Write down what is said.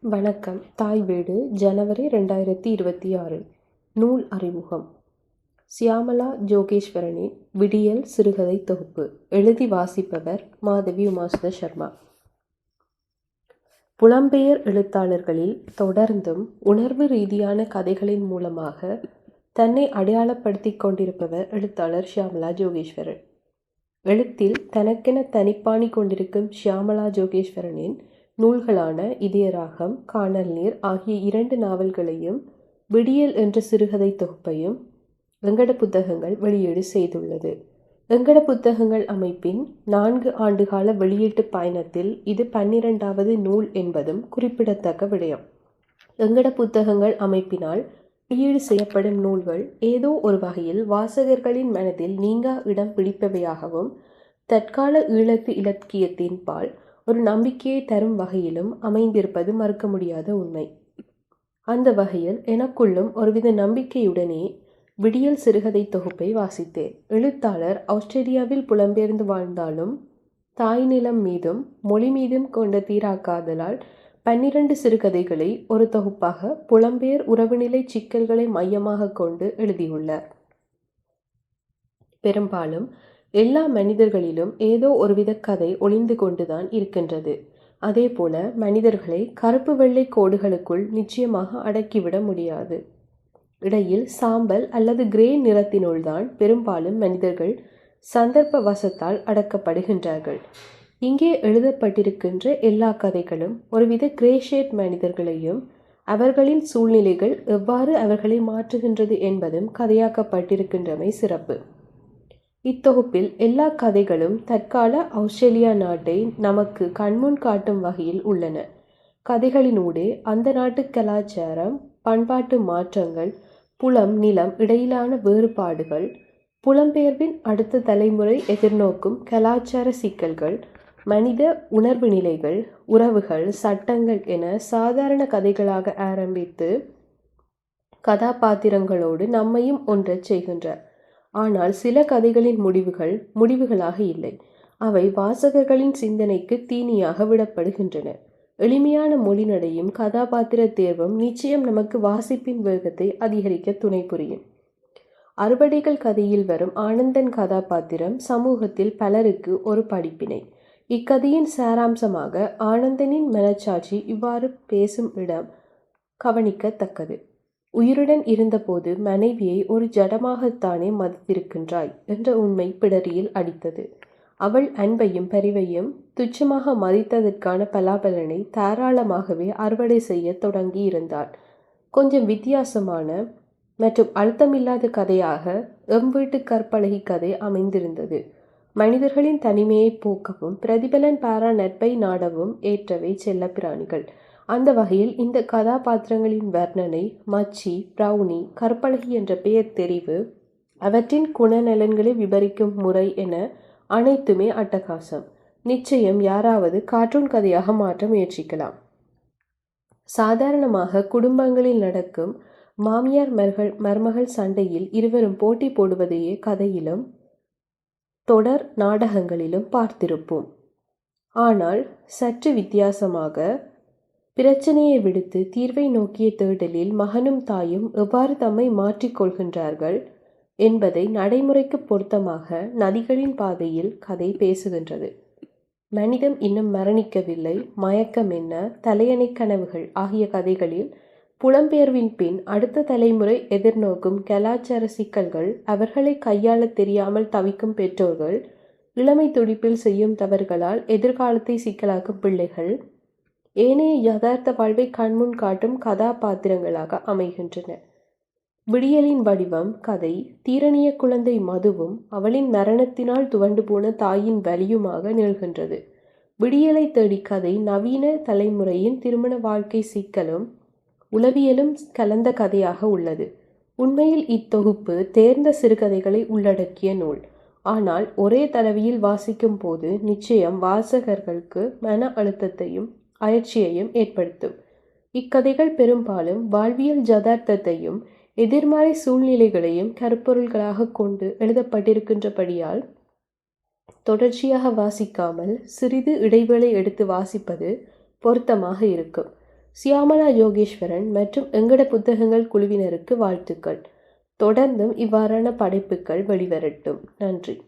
வணக்கம். தாய் வீடு ஜனவரி ரெண்டாயிரத்தி இருபத்தி ஆறு. நூல் அறிமுகம். சியாமலா ஜோகேஸ்வரனின் விடியல் சிறுகதை தொகுப்பு. எழுதி வாசிப்பவர் மாதவி உமாசுத சர்மா. புலம்பெயர் எழுத்தாளர்களில் தொடர்ந்தும் உணர்வு ரீதியான கதைகளின் மூலமாக தன்னை அடையாளப்படுத்தி கொண்டிருப்பவர் எழுத்தாளர் ஷியாமலா ஜோகேஸ்வரன். எழுத்தில் தனக்கென தனிப்பாணி கொண்டிருக்கும் ஷியாமலா ஜோகேஸ்வரனின் நூல்களான இதயராகம் காணல் நீர் ஆகிய இரண்டு நாவல்களையும் விடியல் என்ற சிறுகதை தொகுப்பையும் வெங்கட புத்தகங்கள் வெளியீடு செய்துள்ளது. வெங்கட புத்தகங்கள் அமைப்பின் நான்கு ஆண்டுகால வெளியீட்டு பயணத்தில் இது பன்னிரண்டாவது நூல் என்பதும் குறிப்பிடத்தக்க விடயம். வெங்கட புத்தகங்கள் அமைப்பினால் வெளியீடு செய்யப்படும் நூல்கள் ஏதோ ஒரு வகையில் வாசகர்களின் மனதில் நீங்கா இடம் பிடிப்பவையாகவும் தற்கால ஈழத்து இலக்கியத்தின் பால் ஒரு நம்பிக்கையை தரும் வகையிலும் அமைந்திருப்பது மறுக்க முடியாத உண்மை. அந்த வகையில் எனக்குள்ளும் ஒருவித நம்பிக்கையுடனே விடியல் சிறுகதை தொகுப்பை வாசித்தேன். எழுத்தாளர் ஆஸ்திரேலியாவில் புலம்பெயர்ந்து வாழ்ந்தாலும் தாய் நிலம் மீதும் மொழி மீதும் கொண்ட தீராக்காதலால் பன்னிரண்டு சிறுகதைகளை ஒரு தொகுப்பாக புலம்பெயர் உறவுநிலை சிக்கல்களை மையமாக கொண்டு எழுதியுள்ளார். பெரும்பாலும் எல்லா மனிதர்களிலும் ஏதோ ஒருவித கதை ஒளிந்து கொண்டுதான் இருக்கின்றது. அதேபோல மனிதர்களை கருப்பு வெள்ளை கோடுகளுக்குள் நிச்சயமாக அடக்கிவிட முடியாது. இடையில் சாம்பல் அல்லது கிரே நிறத்தினுள்தான் பெரும்பாலும் மனிதர்கள் சந்தர்ப்ப வசத்தால் அடக்கப்படுகின்றார்கள். இங்கே எழுதப்பட்டிருக்கின்ற எல்லா கதைகளும் ஒருவித கிரேஷேட் மனிதர்களையும் அவர்களின் சூழ்நிலைகள் எவ்வாறு அவர்களை மாற்றுகின்றது என்பதும் கதையாக்கப்பட்டிருக்கின்றமை சிறப்பு. இத்தொகுப்பில் எல்லா கதைகளும் தற்கால ஆஸ்திரேலியா நாட்டை நமக்கு கண்முன் காட்டும் வகையில் உள்ளன. கதைகளினூடே அந்த நாட்டு கலாச்சாரம் பண்பாட்டு மாற்றங்கள் புலம் நிலம் இடையிலான வேறுபாடுகள் புலம்பெயர்வின் அடுத்த தலைமுறை எதிர்நோக்கும் கலாச்சார சிக்கல்கள் மனித உணர்வு நிலைகள் உறவுகள் சட்டங்கள் என சாதாரண கதைகளாக ஆரம்பித்து கதாபாத்திரங்களோடு நம்மையும் ஒன்றச் செய்கின்றார் ஆனால் சில கதைகளின் முடிவுகள் முடிவுகளாக இல்லை. அவை வாசகர்களின் சிந்தனைக்கு தீனியாக விடப்படுகின்றன. எளிமையான மொழிநடையும் கதாபாத்திர தேர்வும் நிச்சயம் நமக்கு வாசிப்பின் வேகத்தை அதிகரிக்க துணை புரியும். அறுபடைகள் கதையில் வரும் ஆனந்தன் கதாபாத்திரம் சமூகத்தில் பலருக்கு ஒரு படிப்பினை. இக்கதையின் சாராம்சமாக ஆனந்தனின் மனச்சாட்சி இவ்வாறு பேசும் இடம் கவனிக்கத்தக்கது. உயிருடன் இருந்தபோது மனைவியை ஒரு ஜடமாகத்தானே மதித்திருக்கின்றாய் என்ற உண்மை பிடரியில் அடித்தது. அவள் அன்பையும் பரிவையும் துச்சமாக மதித்ததற்கான பலாபலனை தாராளமாகவே அறுவடை செய்ய தொடங்கி இருந்தாள் கொஞ்சம் வித்தியாசமான மற்றும் அழுத்தமில்லாத கதையாக எம் வீட்டு கற்பழகி கதை அமைந்திருந்தது. மனிதர்களின் தனிமையை போக்கவும் பிரதிபலன் பாரா நட்பை நாடவும் ஏற்றவை செல்ல பிராணிகள். அந்த வகையில் இந்த கதாபாத்திரங்களின் வர்ணனை மச்சி பிரவுனி கற்பழகி என்ற பெயர் தெரிவு அவற்றின் குணநலன்களை விவரிக்கும் முறை என அனைத்துமே அட்டகாசம். நிச்சயம் யாராவது கார்ட்டூன் கதையாக மாற்ற முயற்சிக்கலாம். சாதாரணமாக குடும்பங்களில் நடக்கும் மாமியார் மர்கள் மருமகள் சண்டையில் இருவரும் போட்டி போடுவதையே கதையிலும் தொடர் நாடகங்களிலும் பார்த்திருப்போம். ஆனால் சற்று வித்தியாசமாக பிரச்சனையை விடுத்து தீர்வை நோக்கிய தேடலில் மகனும் தாயும் எவ்வாறு தம்மை மாற்றிக்கொள்கின்றார்கள் என்பதை நடைமுறைக்கு பொருத்தமாக நதிகளின் பாதையில் கதை பேசுகின்றது. மனிதம் இன்னும் மரணிக்கவில்லை. மயக்கம் என்ன? தலையணை கனவுகள் ஆகிய கதைகளில் புலம்பெயர்வின் பின் அடுத்த தலைமுறை எதிர்நோக்கும் கலாச்சார சிக்கல்கள் அவர்களை கையாள தெரியாமல் தவிக்கும் பெற்றோர்கள் இளமை துடிப்பில் செய்யும் தவறுகளால் எதிர்காலத்தை சிக்கலாக்கும் பிள்ளைகள் ஏனைய யதார்த்த வாழ்வை கண்முன் காட்டும் கதாபாத்திரங்களாக அமைகின்றன. விடியலின் வடிவம் கதை தீரணிய குழந்தை மதுவும் அவளின் மரணத்தினால் துவண்டு போன தாயின் வலியுமாக நிகழ்கின்றது. விடியலை தேடி கதை நவீன தலைமுறையின் திருமண வாழ்க்கை சிக்கலும் உளவியலும் கலந்த கதையாக உள்ளது. உண்மையில் இத்தொகுப்பு தேர்ந்த சிறுகதைகளை உள்ளடக்கிய நூல். ஆனால் ஒரே தடவையில் வாசிக்கும் போது நிச்சயம் வாசகர்களுக்கு மன அழுத்தத்தையும் அயற்சியையும் ஏற்படுத்தும். இக்கதைகள் பெரும்பாலும் வாழ்வியல் ஜதார்த்தத்தையும் எதிர்மறை சூழ்நிலைகளையும் கருப்பொருள்களாக கொண்டு எழுதப்பட்டிருக்கின்றபடியால் தொடர்ச்சியாக வாசிக்காமல் சிறிது இடைவேளை எடுத்து வாசிப்பது பொருத்தமாக இருக்கும். சியாமலா யோகேஸ்வரன் மற்றும் எங்கட புத்தகங்கள் குழுவினருக்கு வாழ்த்துக்கள். தொடர்ந்தும் இவ்வாறான படைப்புகள் வெளிவரட்டும். நன்றி.